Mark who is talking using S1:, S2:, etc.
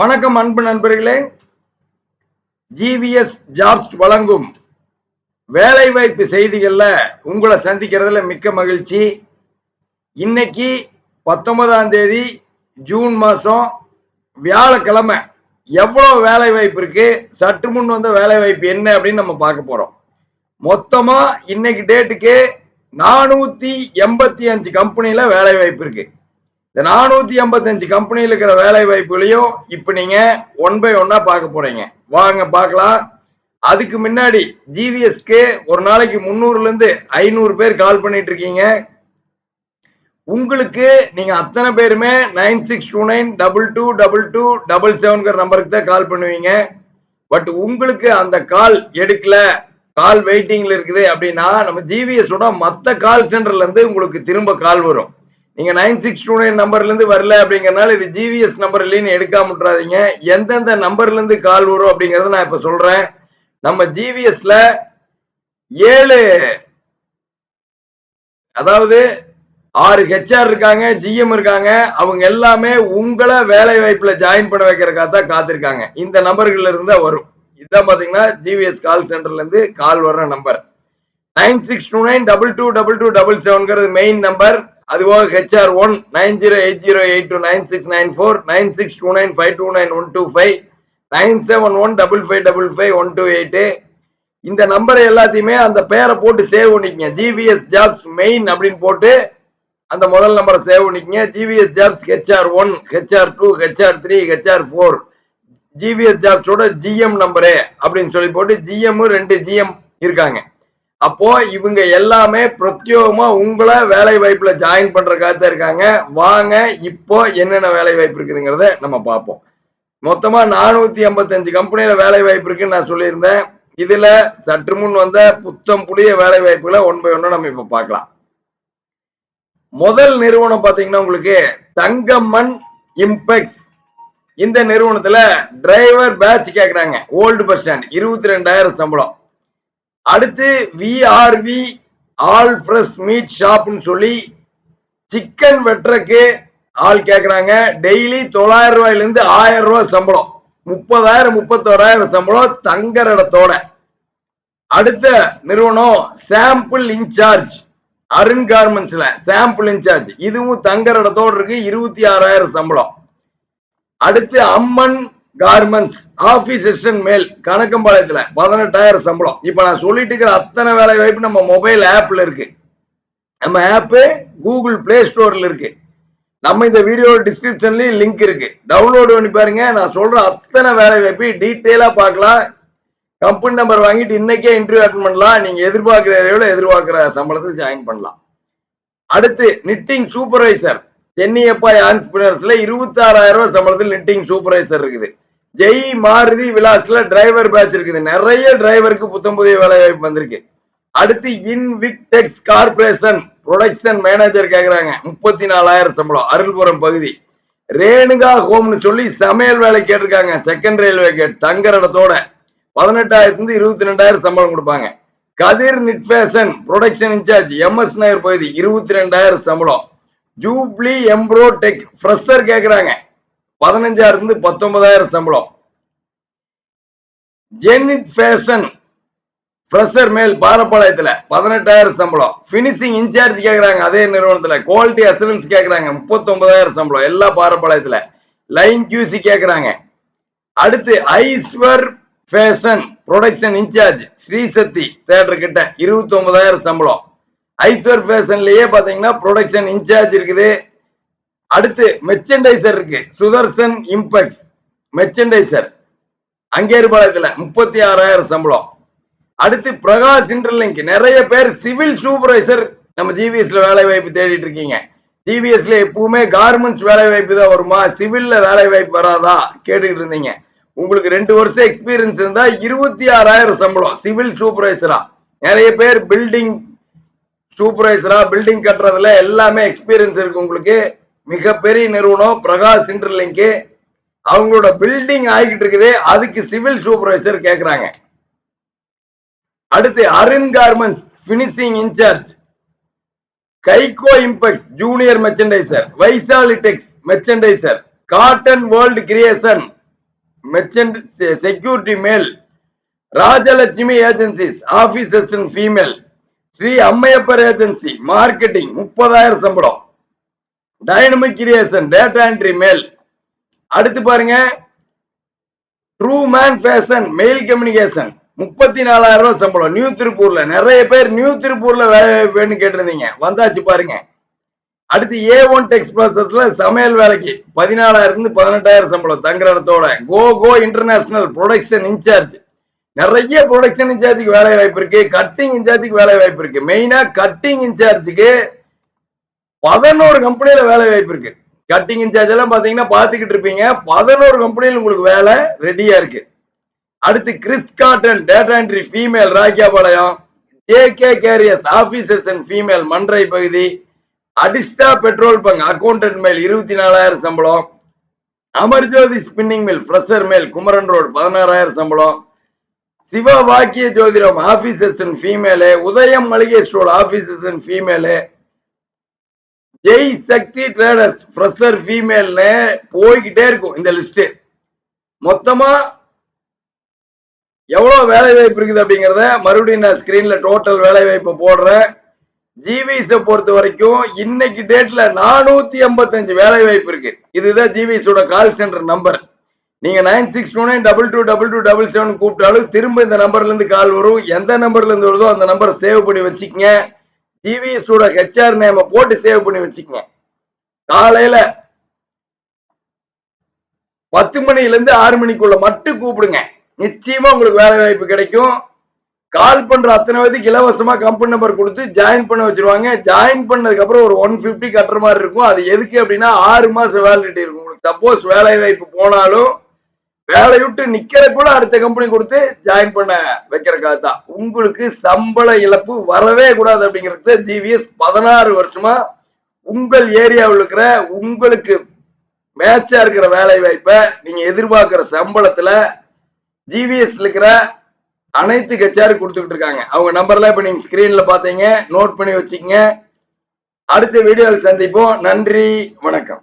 S1: வணக்கம் அன்பு நண்பர்களே. ஜிவிஎஸ் ஜாப்ஸ் வழங்கும் வேலைவாய்ப்பு செய்திகள்ல உங்களை சந்திக்கிறதுல மிக்க மகிழ்ச்சி. இன்னைக்கு பத்தொன்பதாம் தேதி ஜூன் மாசம் வியாழக்கிழமை. எவ்வளவு வேலை வாய்ப்பு இருக்கு? சற்று முன் வந்த வேலை வாய்ப்பு என்ன அப்படின்னு நம்ம பார்க்க போறோம். மொத்தமா இன்னைக்கு டேட்டுக்கு நானூத்தி எண்பத்தி அஞ்சு கம்பெனில வேலை வாய்ப்பு இருக்கு. இந்த நானூத்தி ஐம்பத்தஞ்சு கம்பெனியில் இருக்கிற வேலை வாய்ப்புகளையும் இப்போ நீங்க ஒன் பை ஒன்னா பார்க்க போறீங்க. வாங்க பார்க்கலாம். அதுக்கு முன்னாடி ஜிவிஎஸ்க்கு ஒரு நாளைக்கு முந்நூறுல இருந்து ஐநூறு பேர் கால் பண்ணிட்டு இருக்கீங்க. உங்களுக்கு நீங்க அத்தனை பேருமே nine six two nine double two double two double செவன்கிற நம்பருக்கு தான் கால் பண்ணுவீங்க. பட் உங்களுக்கு அந்த கால் எடுக்கல கால் வெயிட்டிங்ல இருக்குது அப்படின்னா நம்ம ஜிவிஎஸ் மற்ற கால் சென்டர்ல இருந்து உங்களுக்கு திரும்ப கால் வரும். நீங்க நைன் சிக்ஸ் டூ நைன் நம்பர்ல இருந்து வரல அப்படிங்கறனால இது ஜிவிஎஸ் நம்பர் இல்லைன்னு எடுக்காம விட்டுறாதீங்க. எந்தெந்த நம்பர்ல இருந்து கால் வரும் அப்படிங்கறத நான் இப்ப சொல்றேன். நம்ம ஜிவிஎஸ்ல ஏழு அதாவது ஆறு ஹெச்ஆர் இருக்காங்க ஜிஎம் இருக்காங்க. அவங்க எல்லாமே உங்களை வேலை வாய்ப்புல ஜாயின் பண்ண வைக்கிறக்காக தான் காத்திருக்காங்க. இந்த நம்பர்கள்ல இருந்தா வரும். இதுதான் பாத்தீங்கன்னா ஜிவிஎஸ் கால் சென்டர்ல இருந்து கால் வர்ற number nine six two nine double two double two double செவன்ங்கிறது main number அதுபோக H R one nine zero eight zero eight two nine six nine four nine six two nine five two nine one two five nine seven one double five double five one two eight இந்த நம்பரை எல்லாத்தையுமே அந்த பேரை போட்டு save பண்ணிக்கங்க. GVS jobs main அப்படின்னு போட்டு அந்த முதல் நம்பரை சேவ் பண்ணிக்கங்க. G V S jobs H R one H R two H R three H R four G V S ஜாப்ஸோட GM number அப்படின்னு சொல்லி போட்டு ஜிஎம் ரெண்டு ஜிஎம் இருக்காங்க. அப்போ இவங்க எல்லாமே பிரத்யோகமா உங்களை வேலை வாய்ப்புல ஜாயின் பண்றதுக்காக தான் இருக்காங்க. வாங்க இப்போ என்னென்ன வேலை வாய்ப்பு இருக்குதுங்கிறத நம்ம பார்ப்போம். மொத்தமா நானூத்தி எண்பத்தஞ்சு கம்பெனியில வேலை வாய்ப்பு இருக்குன்னு நான் சொல்லியிருந்தேன். இதுல சற்று முன் வந்த புத்தம் புதிய வேலை வாய்ப்புகளை ஒன் பை ஒன்னு நம்ம இப்ப பார்க்கலாம். முதல் நிறுவனம் பாத்தீங்கன்னா உங்களுக்கு தங்கம்மன் இம்பெக்ஸ். இந்த நிறுவனத்துல டிரைவர் பேட்ச் கேக்குறாங்க. ஓல்டு பஸ் ஸ்டாண்ட் இருபத்தி ரெண்டாயிரம் சம்பளம். அடுத்து விஆர்வி ஆல் ஃப்ரெஷ் மீட் ஷாப்னு சொல்லி சிக்கன் வெட்டுறக்கு ஆள் கேட்குறாங்க டெய்லி தொள்ளாயிரம் ரூபாயிலேருந்து ஆயிரம் ரூபாய் சம்பளம். முப்பதாயிரம் முப்பத்தோராயிரம் சம்பளம் தங்குற இடத்தோட. அடுத்த நிறுவனம் சாம்பிள் இன்சார்ஜ் அருண் கார்மெண்ட்ஸ்ல சாம்பிள் இன்சார்ஜ் இதுவும் தங்குற இடத்தோட இருக்கு. இருபத்தி ஆறாயிரம் சம்பளம். அடுத்து அம்மன் கார்மெண்ட்ஸ் ஆபீஸ் அசிஸ்டன்ட் மேல் கணக்கம்பாளையத்துல பதினெட்டாயிரம் சம்பளம். இப்ப நான் சொல்லிட்டு இருக்கிற அத்தனை வேலை வாய்ப்பு நம்ம மொபைல் ஆப்ல இருக்கு. நம்ம ஆப்பு கூகுள் பிளே ஸ்டோர்ல இருக்கு. நம்ம இந்த வீடியோ டிஸ்கிரிப்ஷன்லயும் லிங்க் இருக்கு. டவுன்லோடு பண்ணி பாருங்க. நான் சொல்ற அத்தனை வேலை வாய்ப்பு டீட்டெயிலா பார்க்கலாம். கம்பெனி நம்பர் வாங்கிட்டு இன்னைக்கே இன்டர்வியூ அட்டன் பண்ணலாம். நீங்க எதிர்பார்க்கிற ஏரியாவில் எதிர்பார்க்கிற சம்பளத்தில் ஜாயின் பண்ணலாம். அடுத்து நிட்டிங் சூப்பர்வைசர் சென்னியப்பா ஆன்ஸ்பினர்ஸ்ல இருபத்தாறாயிரம் ரூபாய் சம்பளத்தில் நிட்டிங் சூப்பர்வைசர் இருக்குது. ஜெய் மாருதி விலாஸ்ல டிரைவர் பேட்ச் இருக்குது. நிறைய டிரைவருக்கு புத்தம் புதிய வேலை வாய்ப்பு வந்திருக்கு. அடுத்து இன்விக்டெக்ஸ் கார்பரேஷன் ப்ரொடக்ஷன் மேனேஜர் கேக்குறாங்க. முப்பத்தி நாலாயிரம் சம்பளம் அருள்புரம் பகுதி. ரேணுகா ஹோம்னு சொல்லி சமையல் வேலை கேட்டிருக்காங்க. செகண்ட் ரயில்வே கேட் தங்குற இடத்தோட பதினெட்டாயிரத்துல இருந்து இருபத்தி ரெண்டாயிரம் சம்பளம் கொடுப்பாங்க. Kathir knit fashion production incharge M S Nagar பகுதி இருபத்தி ரெண்டாயிரம் சம்பளம். ஜூப்ளி எம்ப்ரோ டெக் ஃப்ரெஷர் கேட்குறாங்க பதினஞ்சாயிரத்துல இருந்து பத்தொன்பதாயிரம் சம்பளம். ஜெனிட் ஃபேஷன் ஃப்ரெஷர் மேல் பாரப்பாளையத்துல பதினெட்டாயிரம் சம்பளம். பினிஷிங் இன்சார்ஜ் கேட்குறாங்க அதே நிறுவனத்துல. குவாலிட்டி அசூரன்ஸ் கேட்குறாங்க முப்பத்தி ஒன்பதாயிரம் சம்பளம். எல்லா பாரப்பாளையத்துல. லைன் கியூசி கேட்குறாங்க அடுத்து Aishwar fashion production incharge Srisakthi theatre கிட்ட இருபத்தி ஒன்பதாயிரம் சம்பளம் ஐஸ்வர் ஃபேஷன்லயே பாத்தீங்கன்னா ப்ரொடக்ஷன் இன்சார்ஜ் இருக்குது. அடுத்து மெர்ச்சன்டைசர் இருக்கு. சுதர்சன் இம்பெக்ஸ் மெர்ச்சன்டைசர் அங்கேரிபாளையத்தில் முப்பத்தி ஆறாயிரம் சம்பளம். அடுத்து பிரகாஷ் இன்டர்லிங்க் நிறைய பேர் சிவில் சூப்பர்வைசர் நம்ம ஜிவிஎஸ்ல வேலை வாய்ப்பு தேடிட்டு இருக்கீங்க. ஜிவிஎஸ்ல எப்பவுமே கார்மெண்ட்ஸ் வேலை வாய்ப்பு தான் வருமா? சிவில்ல வேலை வாய்ப்பு வராதா? கேட்டுக்கிட்டு இருந்தீங்க. உங்களுக்கு ரெண்டு வருஷம் எக்ஸ்பீரியன்ஸ் இருந்தா இருபத்தி ஆறாயிரம் சம்பளம். சிவில் சூப்பர்வைசரா நிறைய பேர் பில்டிங் சூப்பர்வைசரா பில்டிங் கட்டுறதுல எல்லாமே எக்ஸ்பீரியன்ஸ் இருக்கு உங்களுக்கு. மிகப்பெரிய நிறுவனம் பிரகாஷ் இன்டர்லிங்க் அவங்களோட பில்டிங் ஆகிட்டு இருக்குது. அதுக்கு சிவில் சூப்பர்வைசர் கேட்குறாங்க அடுத்து Arun garments finishing incharge Kaiko impex junior merchandiser Vaisalitex merchandiser cotton world creation merchant security male Rajalakshmi agencies officers female Sri Ammaiyappar agency marketing முப்பதாயிரம் சம்பளம். Dynamic creation data entry male அடுத்து பாருங்க. True man fashion male communication முப்பத்தி நாலாயிரம் ரூபாய் சம்பளம். New திருப்பூர்ல நிறைய பேர் நியூ திருப்பூர்ல வேலை வேணும்னு கேட்டிருந்தீங்க. வந்தாச்சு பாருங்க. அடுத்து ஏ ஒன் டெக்ஸ் ப்ராசஸ்ல சமையல் வேலைக்கு பதினாலாயிரம் இருந்து பதினெட்டாயிரம் சம்பளம் தங்குற இடத்தோட கோ கோ இன்டர்நேஷனல் ப்ரொடக்ஷன் இன்சார்ஜ் நிறைய ப்ரொடக்ஷன் இன்சார்ஜுக்கு வேலை வாய்ப்பு இருக்கு. கட்டிங் இன்சார்ஜுக்கு வேலை வாய்ப்பு இருக்கு. மெயினா கட்டிங் இன்சார்ஜுக்கு பதினோரு கம்பெனியில வேலை வாய்ப்பு இருக்கு. கட்டிங் இன்சார்ஜ் எல்லாம் பாத்தீங்கன்னா பாத்துக்கிட்டு இருப்பீங்க. பதினோரு கம்பெனியில் உங்களுக்கு வேலை ரெடியா இருக்கு. அடுத்து Chris cotton data entry female Rakkiyapalayam. J K carriers officers and female மன்றை பகுதி. அடிஸ்டா பெட்ரோல் பங்க் அக்கௌண்டன்ட் மேல் இருபத்தி நாலாயிரம் சம்பளம். அமர்ஜோதி ஸ்பின்னிங் மில் ஃப்ரெஷர் மேல் குமரன் ரோடு பதினாறாயிரம் சம்பளம். சிவ வாக்கிய ஜோதிடம் ஆபீசர்ஸ் அண்ட் ஃபீமேலு உதயம் மளிகை store officers and female Jai Sakthi traders fresher ஃபீமேல்னு போய்கிட்டே இருக்கும் இந்த லிஸ்ட் மொத்தமா எவ்வளவு வேலை வாய்ப்பு இருக்குது அப்படிங்கறத மறுபடியும் நான் ஸ்கிரீன்ல டோட்டல் வேலை வாய்ப்பு போடுறேன். ஜிவிஸ பொறுத்த வரைக்கும் இன்னைக்கு டேட்ல நானூத்தி எண்பத்தஞ்சு வேலை வாய்ப்பு இருக்கு. இதுதான் ஜிவிஸோட கால் சென்டர் நம்பர் நீங்க nine six two nine double two double two double seven கூப்பிட்டாலும் திரும்ப இந்த நம்பர்ல இருந்து கால் வரும். எந்த நம்பர்ல இருந்து வருதோ அந்த நம்பரை சேவ் பண்ணி வச்சுக்கங்க. டிவிஎஸோட ஹெச்ஆர் நேம போட்டு சேவ் பண்ணி வச்சுக்கங்க காலையில பத்து மணில இருந்து ஆறு மணிக்குள்ள மட்டும் கூப்பிடுங்க. நிச்சயமா உங்களுக்கு வேலை வாய்ப்பு கிடைக்கும். கால் பண்ற அத்தனை பேருக்கு இலவசமா கம்பெனி நம்பர் கொடுத்து ஜாயின் பண்ண வச்சிருவாங்க. ஜாயின் பண்ணதுக்கு அப்புறம் ஒரு ஒன் பிப்டி கட்டுற மாதிரி இருக்கும். அது எதுக்கு அப்படின்னா ஆறு மாசம் வேலிடிட்டி இருக்கும். உங்களுக்கு சப்போஸ் வேலை வாய்ப்பு போனாலும் வேலை விட்டு நிக்கிறக்குள்ள அடுத்த கம்பெனி கொடுத்து ஜாயின் பண்ண வைக்கிறக்காக தான் உங்களுக்கு சம்பள இழப்பு வரவே கூடாது அப்படிங்கிறது ஜிவிஎஸ் பதினாறு வருஷமா உங்கள் ஏரியாவில் இருக்கிற உங்களுக்கு மேட்சா இருக்கிற வேலை வாய்ப்பை நீங்க எதிர்பார்க்கிற சம்பளத்துல ஜிவிஎஸ் இருக்கிற அனைத்து கச்சாரு கொடுத்துக்கிட்டு இருக்காங்க. அவங்க நம்பர்லாம் இப்ப நீங்க ஸ்கிரீன்ல பாத்தீங்க நோட் பண்ணி வச்சுக்கங்க. அடுத்த வீடியோவில் சந்திப்போம். நன்றி வணக்கம்.